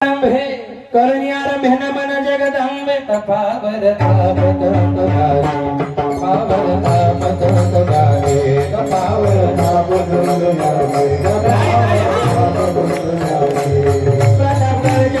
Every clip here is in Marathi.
आरंभे करण्यारंभे मन जगदंबे तपावर तापत तुलारे तपावर तापत तापत प्रतापर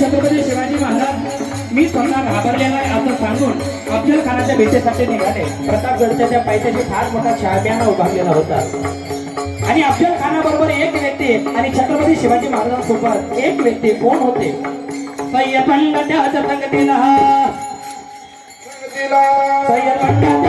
छत्रपती शिवाजी महाराज मी स्वतः घाबरलेला आहे असं सांगून अफजल खानाच्या भेटीसाठी निघाले. प्रतापगडच्या त्या पायथ्याशी फार मोठा शाळब्याना उभारलेला होता. आणि अफजल खानाबरोबर एक व्यक्ती आणि छत्रपती शिवाजी महाराजांसोबत एक व्यक्ती कोण होते? सय्यद पंडिताच्या संगतीला सय्यद पंडिताच्या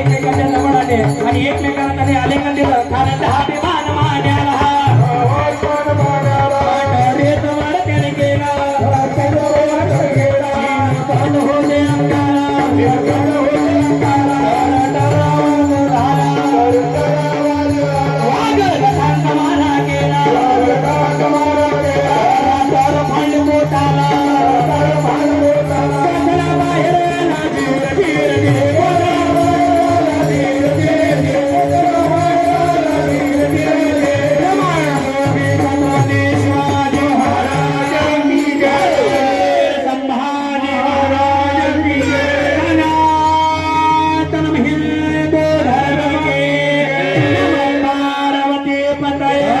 एकमेकांच्या जवळ आले आणि एकमेकांना त्याने आलेखन दिलं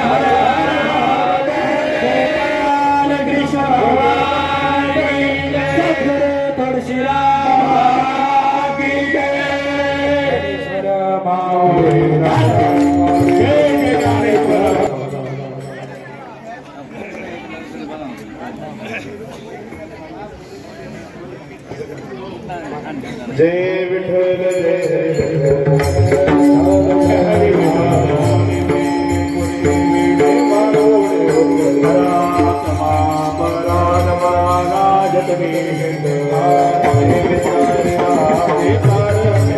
जय सद्गुरु तुळशीराम महाराज जय Hare Hare